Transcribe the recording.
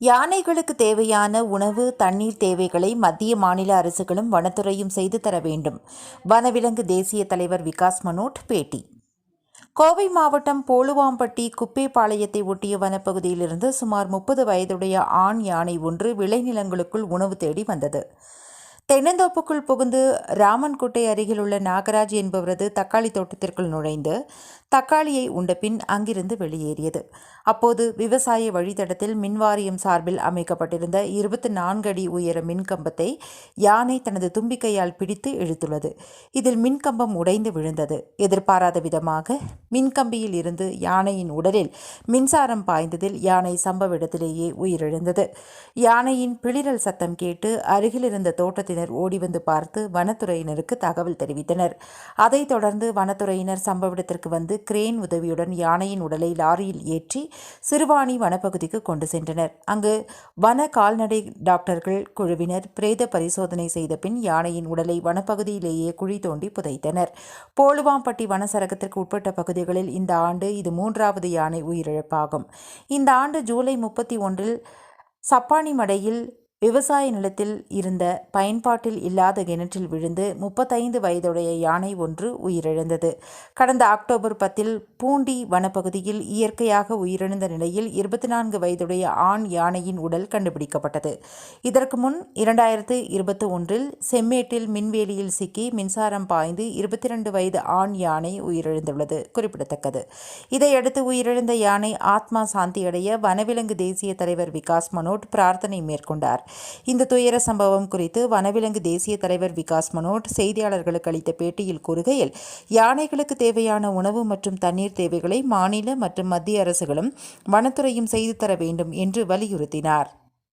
யானைகளுக்கு தேவையான உணவு தண்ணீர் தேவைகளை மத்திய மாநில அரசுகளும் வனத்துறையும் செய்து தர வேண்டும். வனவிலங்கு தேசிய தலைவர் விகாஸ் மனோட் பேட்டி. கோவை மாவட்டம் போலுவாம்பட்டி குப்பேபாளையத்தை ஒட்டிய வனப்பகுதியிலிருந்து சுமார் முப்பது வயதுடைய ஆண் யானை ஒன்று விளைநிலங்களுக்குள் உணவு தேடி வந்தது. தென்னந்தோப்புக்குள் புகுந்து ராமன்குட்டை அருகில் உள்ள நாகராஜ் என்பவரது தக்காளி தோட்டத்திற்குள் நுழைந்து தக்காளியை உண்டபின் அங்கிருந்து வெளியேறியது. அப்போது விவசாய வழித்தடத்தில் மின்வாரியம் சார்பில் அமைக்கப்பட்டிருந்த இருபத்தி நான்கு அடி உயர மின்கம்பத்தை யானை தனது தும்பிக்கையால் பிடித்து இழுத்துள்ளது. இதில் மின்கம்பம் உடைந்து விழுந்தது. எதிர்பாராத விதமாக மின்கம்பியில் இருந்து யானையின் உடலில் மின்சாரம் பாய்ந்ததில் யானை சம்பவ இடத்திலேயே உயிரிழந்தது. யானையின் பிளிரல் சத்தம் கேட்டு அருகில் இருந்த தோட்டத்தினர் ஓடி வந்து பார்த்து வனத்துறையினருக்கு தகவல் தெரிவித்தனர். அதைத் தொடர்ந்து வனத்துறையினர் சம்பவ இடத்திற்கு வந்து கிரேன் உதவியுடன் யானையின் உடலை லாரியில் ஏற்றி சிறுவாணி வனப்பகுதிக்கு கொண்டு சென்றனர். அங்கு வன கால்நடை டாக்டர்கள் குழுவினர் பிரேத பரிசோதனை செய்த பின் யானையின் உடலை வனப்பகுதியிலேயே குழி தோண்டி புதைத்தனர். போலுவாம்பட்டி வனசரகத்திற்கு உட்பட்ட பகுதிகளில் இந்த ஆண்டு இது மூன்றாவது யானை உயிரிழப்பாகும். இந்த ஆண்டு ஜூலை முப்பத்தி ஒன்றில் சப்பானி மடையில் விவசாய நிலத்தில் இருந்த பயன்பாட்டில் இல்லாத கிணற்றில் விழுந்து முப்பத்தைந்து வயதுடைய யானை ஒன்று உயிரிழந்தது. கடந்த அக்டோபர் பத்தில் பூண்டி வனப்பகுதியில் இயற்கையாக உயிரிழந்த நிலையில் இருபத்தி நான்கு வயதுடைய ஆண் யானையின் உடல் கண்டுபிடிக்கப்பட்டது. இதற்கு முன் இரண்டாயிரத்து இருபத்தி ஒன்றில் செம்மேட்டில் மின்வேலியில் சிக்கி மின்சாரம் பாய்ந்து இருபத்தி ரெண்டு வயது ஆண் யானை உயிரிழந்துள்ளது. குறிப்பிடத்தக்கது. இதையடுத்து உயிரிழந்த யானை ஆத்மா சாந்தியடைய வனவிலங்கு தேசிய தலைவர் விகாஸ் மனோட் பிரார்த்தனை மேற்கொண்டார். இந்த துயர சம்பவம் குறித்து வனவிலங்கு தேசிய தலைவர் விகாஸ் மனோட் செய்தியாளர்களுக்கு அளித்த பேட்டியில் கூறுகையில் யானைகளுக்கு தேவையான உணவு மற்றும் தண்ணீர் தேவைகளை மாநில மற்றும் மத்திய அரசுகளும் வனத்துறையும் செய்து தர வேண்டும் என்று வலியுறுத்தினார்.